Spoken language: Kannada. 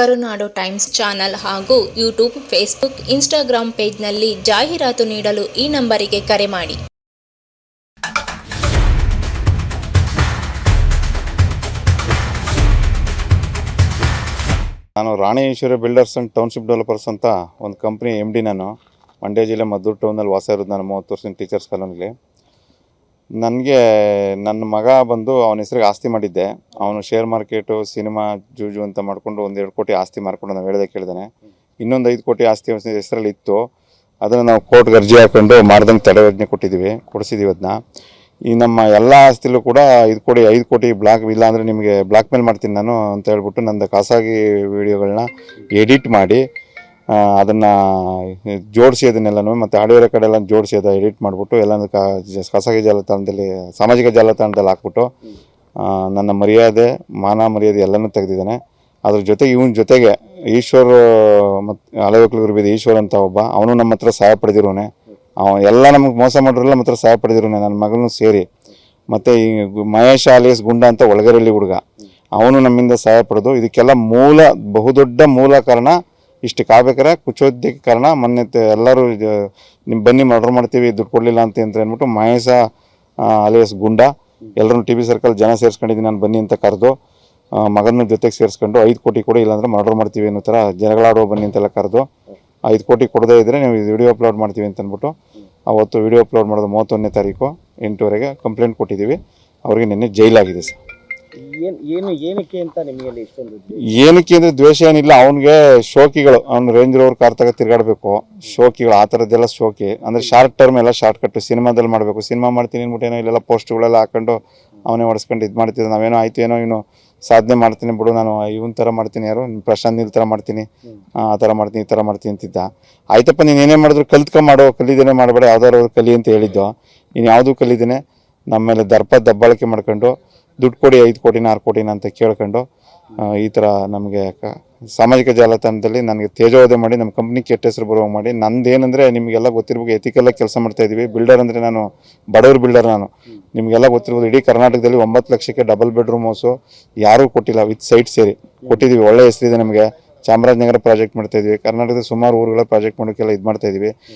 ಕರುನಾಡು ಟೈಮ್ಸ್ ಚಾನಲ್ ಹಾಗೂ ಯೂಟ್ಯೂಬ್, ಫೇಸ್ಬುಕ್ ಇನ್ಸ್ಟಾಗ್ರಾಂ ಪೇಜ್ನಲ್ಲಿ ಜಾಹೀರಾತು ನೀಡಲು ಈ ನಂಬರಿಗೆ ಕರೆ ಮಾಡಿ. ನಾನು Rani Eshwara builders and township developers ಅಂತ ಒಂದು ಕಂಪ್ನಿ ಎಂ ಡಿ ನಾನು. ಮಂಡ್ಯ ಜಿಲ್ಲೆ ಮದ್ದೂರು ಟೌನಲ್ಲಿ ವಾಸ ಇರೋದು ನಾನು ಮೂವತ್ತು ವರ್ಷದ ಟೀಚರ್ಸ್ ಕಾಲೋನಿಲಿ ನನಗೆ ನನ್ನ ಮಗ ಬಂದು ಅವನ ಹೆಸರಿಗೆ ಆಸ್ತಿ ಮಾಡಿದ್ದೆ. ಅವನು ಶೇರ್ ಮಾರ್ಕೆಟು ಸಿನಿಮಾ ಜೂಜು ಅಂತ ಮಾಡಿಕೊಂಡು ಒಂದು ಎರಡು ಕೋಟಿ ಆಸ್ತಿ ಮಾಡಿಕೊಂಡು ನಾವು ಹೇಳ್ದೆ ಕೇಳಿದಾನೆ. ಇನ್ನೊಂದು ಐದು ಕೋಟಿ ಆಸ್ತಿ ಹೆಸರಲ್ಲಿ ಇತ್ತು. ಅದನ್ನು ನಾವು ಕೋರ್ಟ್ಗೆ ಅರ್ಜಿ ಹಾಕೊಂಡು ಮಾಡ್ದಂಗೆ ತಡೆಯೋಜ್ಞೆ ಕೊಟ್ಟಿದ್ದೀವಿ ಕೊಡಿಸಿದ್ದೀವಿ ಅದನ್ನ ಈ ನಮ್ಮ ಎಲ್ಲ ಆಸ್ತಿಲೂ ಕೂಡ ಐದು ಕೋಟಿ ಐದು ಕೋಟಿ ಬ್ಲಾಕ್ ಇಲ್ಲ ಅಂದರೆ ನಿಮಗೆ ಬ್ಲಾಕ್ ಮೇಲ್ ಮಾಡ್ತೀನಿ ನಾನು ಅಂತ ಹೇಳ್ಬಿಟ್ಟು ನಂದು ಖಾಸಗಿ ವಿಡಿಯೋಗಳನ್ನ ಎಡಿಟ್ ಮಾಡಿ ಅದನ್ನ ಜೋಡಿಸಿ ಅದನ್ನೆಲ್ಲನೂ ಮತ್ತು ಆಡಿಯೋ ರೆಕಾರ್ಡ್ ಎಲ್ಲ ಜೋಡಿಸಿ ಅದು ಎಡಿಟ್ ಮಾಡಿಬಿಟ್ಟು ಎಲ್ಲ ಖಾಸಗಿ ಜಾಲತಾಣದಲ್ಲಿ, ಸಾಮಾಜಿಕ ಜಾಲತಾಣದಲ್ಲಿ ಹಾಕ್ಬಿಟ್ಟು ನನ್ನ ಮರ್ಯಾದೆ, ಮಾನ ಮರ್ಯಾದೆ ಎಲ್ಲನೂ ತೆಗೆದಿದ್ದಾನೆ. ಅದ್ರ ಜೊತೆಗೆ ಇವನ ಜೊತೆಗೆ ಈಶ್ವರ್ ಮತ್ತು ಹಳೆವಕ್ಲಿಗರು ಬಿದ್ದ ಈಶ್ವರ್ ಅಂತ ಒಬ್ಬ, ಅವನು ನಮ್ಮ ಹತ್ರ ಸಹಾಯ ಪಡೆದಿರೋನೆ. ಅವ, ಎಲ್ಲ ನಮಗೆ ಮೋಸ ಮಾಡಿರಲ್ಲ, ನಮ್ಮ ಹತ್ರ ಸಹಾಯ ಪಡೆದಿರೋನೆ, ನನ್ನ ಮಗನೂ ಸೇರಿ. ಮತ್ತು ಈ ಮಹೇಶ್ ಆಲಿಯಸ್ ಗುಂಡ ಅಂತ ಒಳಗರಲ್ಲಿ ಹುಡುಗ. ಅವನು ನಮ್ಮಿಂದ ಸಹಾಯ ಪಡೆದು, ಇದಕ್ಕೆಲ್ಲ ಮೂಲ, ಬಹುದೊಡ್ಡ ಮೂಲ ಕಾರಣ ಇಷ್ಟು ಕಾಬೇಕಾರೆ ಕುಚೋದ್ಯಕ್ಕೆ ಕಾರಣ ಮೊನ್ನೆ ಎಲ್ಲರೂ ನಿಮ್ಮ ಬನ್ನಿ ಮರ್ಡರ್ ಮಾಡ್ತೀವಿ, ದುಡ್ಡು ಕೊಡಲಿಲ್ಲ ಅಂತ ಅಂತ ಅಂದ್ಬಿಟ್ಟು ಮಹೇಶ ಅಲಿಯಸ್ ಗುಂಡ ಎಲ್ಲರೂ ಟಿ ವಿ ಸರ್ಕಲ್ ಜನ ಸೇರಿಸ್ಕೊಂಡಿದ್ದೀನಿ, ನಾನು ಬನ್ನಿ ಅಂತ ಕರೆದು ಮಗನ ಜೊತೆಗೆ ಸೇರಿಸ್ಕೊಂಡು ಐದು ಕೋಟಿ ಕೊಡಿ ಇಲ್ಲಾಂದ್ರೆ ಮರ್ಡರ್ ಮಾಡ್ತೀವಿ ಅನ್ನೋ ಥರ ಜನಗಳಾಡೋ ಬನ್ನಿ ಅಂತೆಲ್ಲ ಕರೆದು, ಐದು ಕೋಟಿ ಕೊಡದೇ ಇದ್ದರೆ ನೀವು ವಿಡಿಯೋ ಅಪ್ಲೋಡ್ ಮಾಡ್ತೀವಿ ಅಂತ ಅಂದ್ಬಿಟ್ಟು, ಅವತ್ತು ವಿಡಿಯೋ ಅಪ್ಲೋಡ್ ಮಾಡೋದು ಮೂವತ್ತೊಂದನೇ ತಾರೀಕು ಎಂಟುವರೆಗೆ ಕಂಪ್ಲೇಂಟ್ ಕೊಟ್ಟಿದ್ದೀವಿ. ಅವ್ರಿಗೆ ನಿನ್ನೆ ಜೈಲಾಗಿದೆ ಸರ್. ಏನ್, ಏನು, ಏನಕ್ಕೆ ಅಂತ ನಿಮಗೆ? ಏನಕ್ಕೆ ಅಂದ್ರೆ ದ್ವೇಷ ಏನಿಲ್ಲ. ಅವನಿಗೆ ಶೋಕಿಗಳು. ಅವ್ನು ರೇಂಜ್ ರೋವರ್ ಕಾರ್ ತಗ ತಿರ್ಗಾಡ್ಬೇಕು. ಶೋಕಿಗಳು, ಆ ಥರದ್ದೆಲ್ಲ ಶೋಕಿ. ಅಂದ್ರೆ ಶಾರ್ಟ್ ಟರ್ಮ್ ಎಲ್ಲ ಶಾರ್ಟ್ ಕಟ್ ಸಿನಿಮಾದಲ್ಲಿ ಮಾಡಬೇಕು. ಸಿನಿಮಾ ಮಾಡ್ತೀನಿ ಅಂದ್ಬಿಟ್ಟು ಏನೋ ಇಲ್ಲೆಲ್ಲ ಪೋಸ್ಟ್ಗಳೆಲ್ಲ ಹಾಕೊಂಡು ಅವನೇ ಹೊಡ್ಸ್ಕೊಂಡು ಇದು ಮಾಡ್ತಿದ್ರು. ನಾವೇನೋ ಆಯ್ತು, ಏನೋ ಇನ್ನು ಸಾಧನೆ ಮಾಡ್ತೀನಿ ಬಿಡು, ನಾನು ಇವನ್ ಥರ ಮಾಡ್ತೀನಿ ಯಾರು? ಪ್ರಶಾಂತ್ ನೀಲ್ ಥರ ಮಾಡ್ತೀನಿ. ಆ ಆ ಥರ ಮಾಡ್ತೀನಿ, ಈ ಥರ ಮಾಡ್ತೀನಿ ಅಂತಿದ್ದ. ಆಯ್ತಪ್ಪ, ನೀನು ಏನೇ ಮಾಡಿದ್ರು ಕಲ್ತ್ಕೊಂಡ್ ಮಾಡು. ಕಲಿದೇನೆ ಮಾಡಬೇಡ. ಯಾವ್ದಾದ್ರು ಕಲಿ ಅಂತ ಹೇಳಿದ್ದು. ನೀನು ಯಾವುದು ಕಲಿದೇನೆ. ನಮ್ಮ ಮೇಲೆ ದರ್ಪ ದಬ್ಬಾಳಿಕೆ ಮಾಡ್ಕೊಂಡು ದುಡ್ಡು ಕೊಡಿ, ಐದು ಕೋಟಿನ ಆರು ಕೋಟಿನ ಅಂತ ಕೇಳ್ಕೊಂಡು ಈ ಥರ ನಮಗೆ ಸಾಮಾಜಿಕ ಜಾಲತಾಣದಲ್ಲಿ ನನಗೆ ತೇಜೋವಧೆ ಮಾಡಿ, ನಮ್ಮ ಕಂಪ್ನಿ ಕೆಟ್ಟ ಹೆಸರು ಬರುವ ಮಾಡಿ, ನಂದೇನೆಂದರೆ ನಿಮಗೆಲ್ಲ ಗೊತ್ತಿರ್ಬೋದು ಎಥಿಕಲ್ಲ ಕೆಲಸ ಮಾಡ್ತಾ ಇದ್ದೀವಿ ಬಿಲ್ಡರ್ ಅಂದರೆ ನಾನು ಬಡವ್ರ ಬಿಲ್ಡರ್ ನಾನು. ನಿಮಗೆಲ್ಲ ಗೊತ್ತಿರ್ಬೋದು, ಇಡೀ ಕರ್ನಾಟಕದಲ್ಲಿ ಒಂಬತ್ತು ಲಕ್ಷಕ್ಕೆ ಡಬಲ್ ಬೆಡ್ರೂಮ್ ಹೌಸು ಯಾರೂ ಕೊಟ್ಟಿಲ್ಲ, ವಿತ್ ಸೈಟ್ ಸೇರಿ. ಕೊಟ್ಟಿದ್ದೀವಿ ಒಳ್ಳೆ ಹೆಸರಿದೆ ನಮಗೆ. ಚಾಮರಾಜನಗರ ಪ್ರಾಜೆಕ್ಟ್ ಮಾಡ್ತಾ ಇದೀವಿ. ಕರ್ನಾಟಕದ ಸುಮಾರು ಊರುಗಳ ಪ್ರಾಜೆಕ್ಟ್ ಮಾಡೋಕ್ಕೆಲ್ಲ ಇದು ಮಾಡ್ತಾ ಇದೀವಿ.